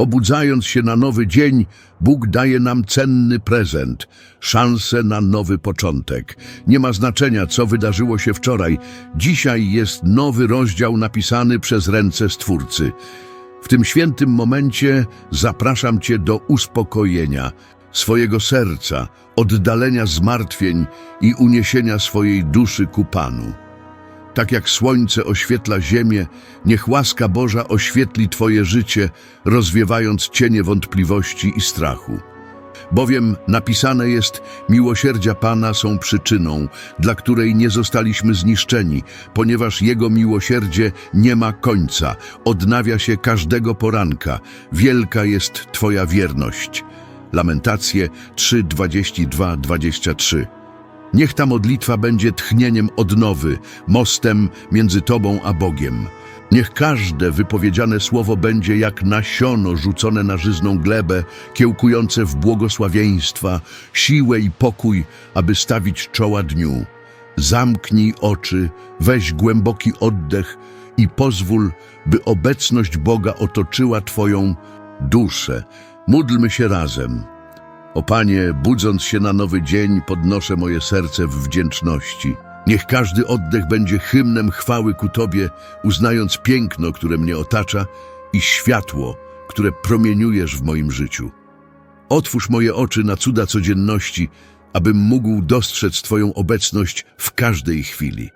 Obudzając się na nowy dzień, Bóg daje nam cenny prezent, szansę na nowy początek. Nie ma znaczenia, co wydarzyło się wczoraj. Dzisiaj jest nowy rozdział napisany przez ręce Stwórcy. W tym świętym momencie zapraszam Cię do uspokojenia swojego serca, oddalenia zmartwień i uniesienia swojej duszy ku Panu. Tak jak słońce oświetla ziemię, niech łaska Boża oświetli Twoje życie, rozwiewając cienie wątpliwości i strachu. Bowiem napisane jest, miłosierdzia Pana są przyczyną, dla której nie zostaliśmy zniszczeni, ponieważ Jego miłosierdzie nie ma końca, odnawia się każdego poranka, wielka jest Twoja wierność. Lamentacje 3, 22, 23 Niech ta modlitwa będzie tchnieniem odnowy, mostem między Tobą a Bogiem. Niech każde wypowiedziane słowo będzie jak nasiono rzucone na żyzną glebę, kiełkujące w błogosławieństwa, siłę i pokój, aby stawić czoła dniu. Zamknij oczy, weź głęboki oddech i pozwól, by obecność Boga otoczyła Twoją duszę. Módlmy się razem. O Panie, budząc się na nowy dzień, podnoszę moje serce w wdzięczności. Niech każdy oddech będzie hymnem chwały ku Tobie, uznając piękno, które mnie otacza i światło, które promieniujesz w moim życiu. Otwórz moje oczy na cuda codzienności, abym mógł dostrzec Twoją obecność w każdej chwili.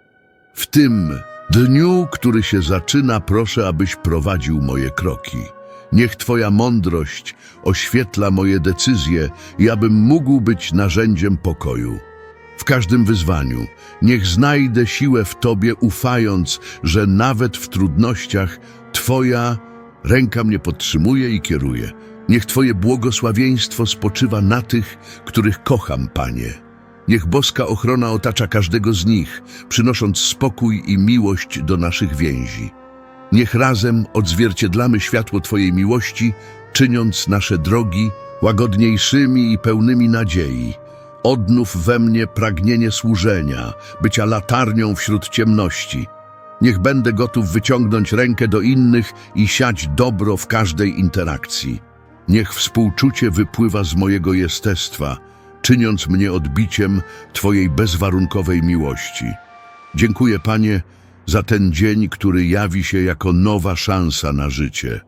W tym dniu, który się zaczyna, proszę, abyś prowadził moje kroki. Niech Twoja mądrość oświetla moje decyzje i abym mógł być narzędziem pokoju. W każdym wyzwaniu niech znajdę siłę w Tobie, ufając, że nawet w trudnościach Twoja ręka mnie podtrzymuje i kieruje. Niech Twoje błogosławieństwo spoczywa na tych, których kocham, Panie. Niech boska ochrona otacza każdego z nich, przynosząc spokój i miłość do naszych więzi. Niech razem odzwierciedlamy światło Twojej miłości, czyniąc nasze drogi łagodniejszymi i pełnymi nadziei. Odnów we mnie pragnienie służenia, bycia latarnią wśród ciemności. Niech będę gotów wyciągnąć rękę do innych i siać dobro w każdej interakcji. Niech współczucie wypływa z mojego jestestwa, czyniąc mnie odbiciem Twojej bezwarunkowej miłości. Dziękuję, Panie, za ten dzień, który jawi się jako nowa szansa na życie.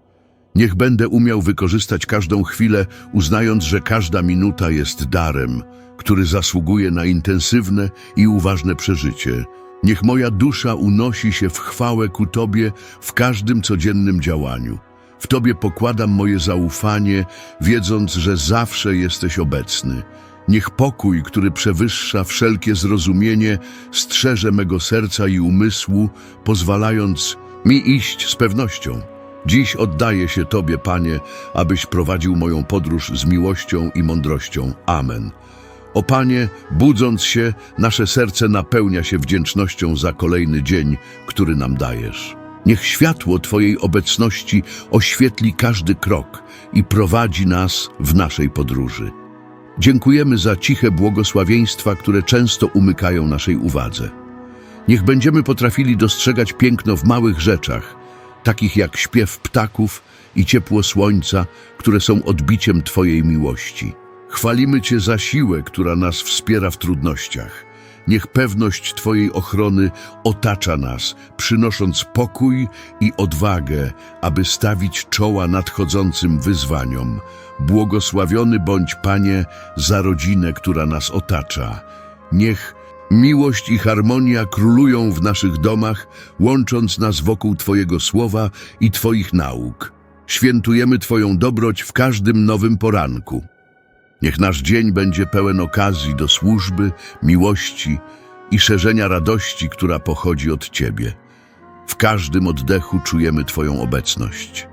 Niech będę umiał wykorzystać każdą chwilę, uznając, że każda minuta jest darem, który zasługuje na intensywne i uważne przeżycie. Niech moja dusza unosi się w chwałę ku Tobie w każdym codziennym działaniu. W Tobie pokładam moje zaufanie, wiedząc, że zawsze jesteś obecny. Niech pokój, który przewyższa wszelkie zrozumienie, strzeże mego serca i umysłu, pozwalając mi iść z pewnością. Dziś oddaję się Tobie, Panie, abyś prowadził moją podróż z miłością i mądrością. Amen. O Panie, budząc się, nasze serce napełnia się wdzięcznością za kolejny dzień, który nam dajesz. Niech światło Twojej obecności oświetli każdy krok i prowadzi nas w naszej podróży. Dziękujemy za ciche błogosławieństwa, które często umykają naszej uwadze. Niech będziemy potrafili dostrzegać piękno w małych rzeczach, takich jak śpiew ptaków i ciepło słońca, które są odbiciem Twojej miłości. Chwalimy Cię za siłę, która nas wspiera w trudnościach. Niech pewność Twojej ochrony otacza nas, przynosząc pokój i odwagę, aby stawić czoła nadchodzącym wyzwaniom. Błogosławiony bądź, Panie, za rodzinę, która nas otacza. Niech miłość i harmonia królują w naszych domach, łącząc nas wokół Twojego słowa i Twoich nauk. Świętujemy Twoją dobroć w każdym nowym poranku. Niech nasz dzień będzie pełen okazji do służby, miłości i szerzenia radości, która pochodzi od Ciebie. W każdym oddechu czujemy Twoją obecność.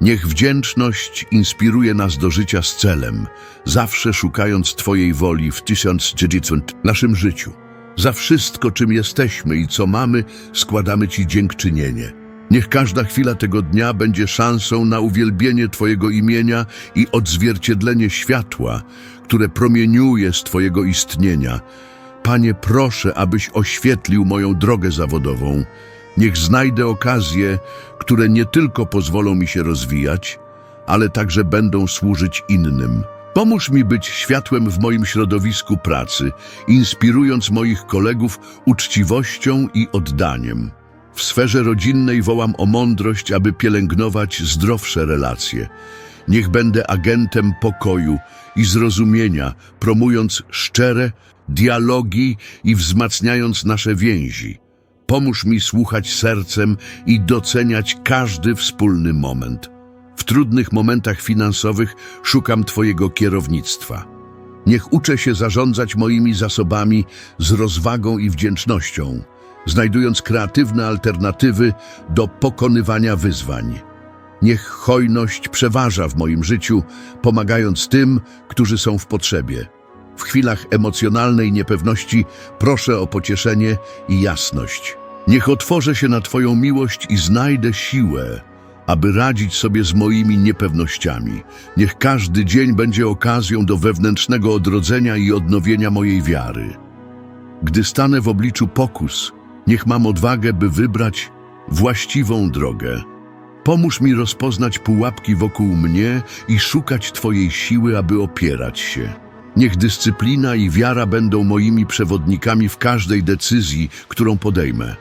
Niech wdzięczność inspiruje nas do życia z celem, zawsze szukając Twojej woli w 1900 naszym życiu. Za wszystko, czym jesteśmy i co mamy, składamy Ci dziękczynienie. Niech każda chwila tego dnia będzie szansą na uwielbienie Twojego imienia i odzwierciedlenie światła, które promieniuje z Twojego istnienia. Panie, proszę, abyś oświetlił moją drogę zawodową. Niech znajdę okazje, które nie tylko pozwolą mi się rozwijać, ale także będą służyć innym. Pomóż mi być światłem w moim środowisku pracy, inspirując moich kolegów uczciwością i oddaniem. W sferze rodzinnej wołam o mądrość, aby pielęgnować zdrowsze relacje. Niech będę agentem pokoju i zrozumienia, promując szczere dialogi i wzmacniając nasze więzi. Pomóż mi słuchać sercem i doceniać każdy wspólny moment. W trudnych momentach finansowych szukam Twojego kierownictwa. Niech uczę się zarządzać moimi zasobami z rozwagą i wdzięcznością, znajdując kreatywne alternatywy do pokonywania wyzwań. Niech hojność przeważa w moim życiu, pomagając tym, którzy są w potrzebie. W chwilach emocjonalnej niepewności proszę o pocieszenie i jasność. Niech otworzę się na Twoją miłość i znajdę siłę, aby radzić sobie z moimi niepewnościami. Niech każdy dzień będzie okazją do wewnętrznego odrodzenia i odnowienia mojej wiary. Gdy stanę w obliczu pokus, niech mam odwagę, by wybrać właściwą drogę. Pomóż mi rozpoznać pułapki wokół mnie i szukać Twojej siły, aby opierać się. Niech dyscyplina i wiara będą moimi przewodnikami w każdej decyzji, którą podejmę.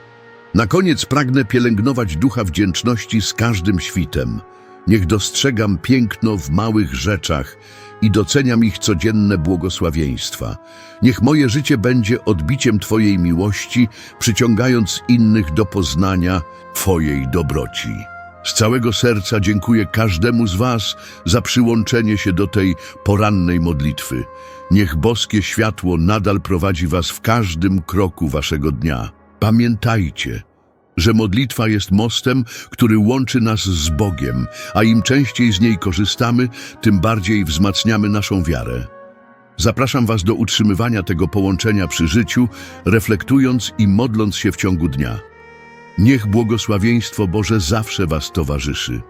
Na koniec pragnę pielęgnować ducha wdzięczności z każdym świtem. Niech dostrzegam piękno w małych rzeczach i doceniam ich codzienne błogosławieństwa. Niech moje życie będzie odbiciem Twojej miłości, przyciągając innych do poznania Twojej dobroci. Z całego serca dziękuję każdemu z Was za przyłączenie się do tej porannej modlitwy. Niech boskie światło nadal prowadzi Was w każdym kroku Waszego dnia. Pamiętajcie, że modlitwa jest mostem, który łączy nas z Bogiem, a im częściej z niej korzystamy, tym bardziej wzmacniamy naszą wiarę. Zapraszam Was do utrzymywania tego połączenia przy życiu, reflektując i modląc się w ciągu dnia. Niech błogosławieństwo Boże zawsze Was towarzyszy.